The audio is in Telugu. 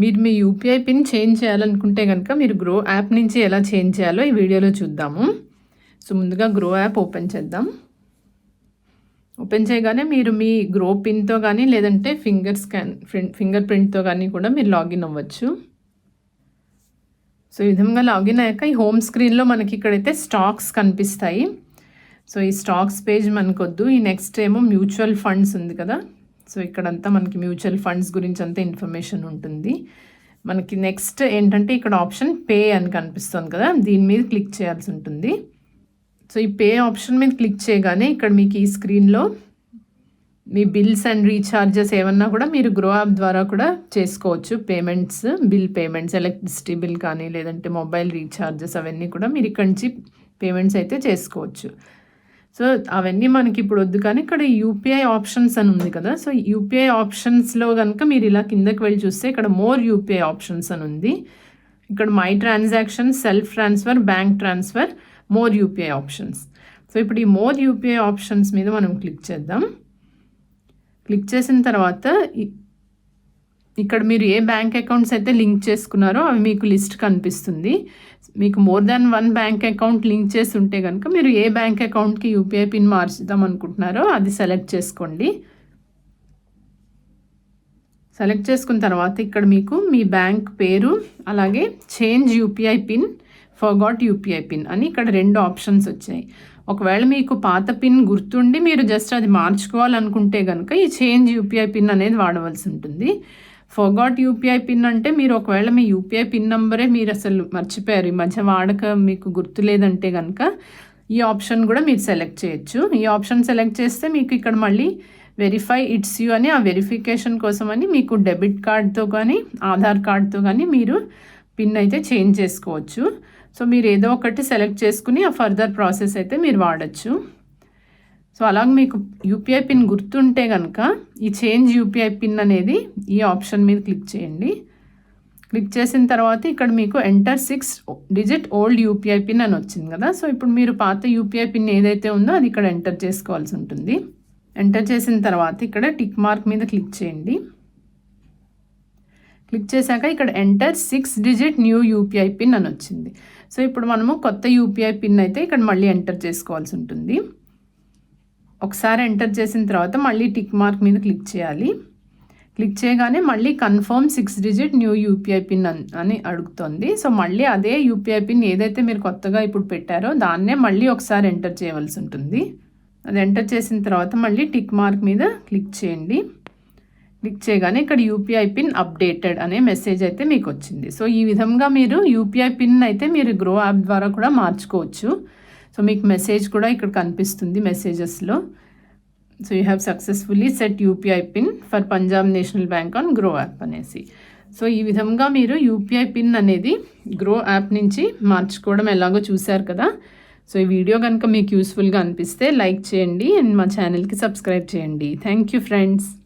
మీరు మీ యూపీఐ పిన్ చేంజ్ చేయాలనుకుంటే కనుక మీరు గ్రో యాప్ నుంచి ఎలా చేంజ్ చేయాలో ఈ వీడియోలో చూద్దాము. సో ముందుగా గ్రో యాప్ ఓపెన్ చేద్దాం. ఓపెన్ చేయగానే మీరు మీ గ్రో పిన్తో కానీ లేదంటే ఫింగర్ స్కాన్ ఫింగర్ ప్రింట్తో కానీ కూడా మీరు లాగిన్ అవ్వచ్చు. సో ఈ విధంగా లాగిన్ అయ్యాక ఈ హోమ్ స్క్రీన్లో మనకి ఇక్కడైతే స్టాక్స్ కనిపిస్తాయి. సో ఈ స్టాక్స్ పేజ్ మనకొద్దు. ఈ నెక్స్ట్ ఏమో మ్యూచువల్ ఫండ్స్ ఉంది కదా. సో ఇక్కడంతా మనకి మ్యూచువల్ ఫండ్స్ గురించి అంతా ఇన్ఫర్మేషన్ ఉంటుంది. మనకి నెక్స్ట్ ఏంటంటే ఇక్కడ ఆప్షన్ పే అని కనిపిస్తుంది కదా దీని మీద క్లిక్ చేయాల్సి ఉంటుంది. సో ఈ పే ఆప్షన్ మీద క్లిక్ చేయగానే ఇక్కడ మీకు ఈ స్క్రీన్లో మీ బిల్స్ అండ్ రీఛార్జెస్ ఏమన్నా కూడా మీరు గ్రో యాప్ ద్వారా కూడా చేసుకోవచ్చు. Payments bill payments electricity bill కానీ లేదంటే మొబైల్ రీఛార్జెస్ అవన్నీ కూడా మీరు ఇక్కడి నుంచి పేమెంట్స్ అయితే చేసుకోవచ్చు. సో అవన్నీ మనకి ఇప్పుడు వద్దు. కానీ ఇక్కడ యూపీఐ ఆప్షన్స్ అని ఉంది కదా. సో యూపీఐ ఆప్షన్స్లో కనుక మీరు ఇలా కిందకి వెళ్ళి చూస్తే ఇక్కడ మోర్ యూపీఐ ఆప్షన్స్ అని ఉంది. ఇక్కడ my transaction self transfer bank transfer more UPI options so ఇప్పుడు ఈ మోర్ యూపీఐ ఆప్షన్స్ మీద మనం క్లిక్ చేద్దాం. క్లిక్ చేసిన తర్వాత ఇక్కడ మీరు ఏ బ్యాంక్ అకౌంట్స్ అయితే లింక్ చేసుకున్నారో అవి మీకు లిస్ట్ కనిపిస్తుంది. మీకు more than one bank account link చేసి ఉంటే కనుక మీరు ఏ బ్యాంక్ అకౌంట్కి యూపీఐ పిన్ మార్చుదాం అనుకుంటున్నారో అది సెలెక్ట్ చేసుకోండి. సెలెక్ట్ చేసుకున్న తర్వాత ఇక్కడ మీకు మీ బ్యాంక్ పేరు అలాగే change UPI PIN forgot UPI PIN అని ఇక్కడ రెండు ఆప్షన్స్ వచ్చాయి. ఒకవేళ మీకు పాత పిన్ గుర్తుండి మీరు జస్ట్ అది మార్చుకోవాలనుకుంటే కనుక ఈ చేంజ్ యూపీఐ పిన్ అనేది వాడవలసి ఉంటుంది. ఫర్గాట్ యూపీఐ పిన్ అంటే మీరు ఒకవేళ మీ యూపీఐ పిన్ నెంబరే మీరు అసలు మర్చిపోయారు. ఈ మధ్య వాడక మీకు గుర్తు లేదంటే కనుక ఈ ఆప్షన్ కూడా మీరు సెలెక్ట్ చేయొచ్చు. ఈ ఆప్షన్ సెలెక్ట్ చేస్తే మీకు ఇక్కడ మళ్ళీ వెరిఫై ఇట్స్ యూ అని ఆ వెరిఫికేషన్ కోసం అని మీకు డెబిట్ కార్డ్తో కానీ ఆధార్ కార్డ్తో కానీ మీరు పిన్ అయితే చేంజ్ చేసుకోవచ్చు. సో మీరు ఏదో ఒకటి సెలెక్ట్ చేసుకుని ఆ ఫర్దర్ ప్రాసెస్ అయితే మీరు వాడచ్చు. సో అలాగే మీకు యూపీఐ పిన్ గుర్తుంటే కనుక ఈ చేంజ్ యూపీఐ పిన్ అనేది ఈ ఆప్షన్ మీద క్లిక్ చేయండి. క్లిక్ చేసిన తర్వాత ఇక్కడ మీకు enter six digit old UPI PIN అని వచ్చింది కదా. సో ఇప్పుడు మీరు పాత యూపీఐ పిన్ ఏదైతే ఉందో అది ఇక్కడ ఎంటర్ చేసుకోవాల్సి ఉంటుంది. ఎంటర్ చేసిన తర్వాత ఇక్కడ టిక్ మార్క్ మీద క్లిక్ చేయండి. క్లిక్ చేశాక ఇక్కడ enter six digit new UPI PIN అని వచ్చింది. సో ఇప్పుడు మనము కొత్త యూపీఐ పిన్ అయితే ఇక్కడ మళ్ళీ ఎంటర్ చేసుకోవాల్సి ఉంటుంది. ఒకసారి ఎంటర్ చేసిన తర్వాత మళ్ళీ టిక్ మార్క్ మీద క్లిక్ చేయాలి. క్లిక్ చేయగానే మళ్ళీ confirm six digit new UPI PIN అని అడుగుతుంది. సో మళ్ళీ అదే యూపీఐ పిన్ ఏదైతే మీరు కొత్తగా ఇప్పుడు పెట్టారో దాన్నే మళ్ళీ ఒకసారి ఎంటర్ చేయవలసి ఉంటుంది. అది ఎంటర్ చేసిన తర్వాత మళ్ళీ టిక్ మార్క్ మీద క్లిక్ చేయండి. క్లిక్ చేయగానే ఇక్కడ యూపీఐ పిన్ అప్డేటెడ్ అనే మెసేజ్ అయితే మీకు వచ్చింది సో ఈ విధంగా మీరు యూపీఐ పిన్ అయితే మీరు గ్రో యాప్ ద్వారా కూడా మార్చుకోవచ్చు. సో మీకు మెసేజ్ కూడా ఇక్కడ కనిపిస్తుంది మెసేజెస్లో so you have successfully set UPI PIN for Punjab National Bank on Groww app అనేసి. సో ఈ విధంగా మీరు యూపీఐ పిన్ అనేది గ్రో యాప్ నుంచి మార్చుకోవడం ఎలాగో చూశారు కదా. సో ఈ వీడియో కనుక మీకు యూస్ఫుల్గా అనిపిస్తే లైక్ చేయండి అండ్ మా ఛానల్కి సబ్స్క్రైబ్ చేయండి. Thank you friends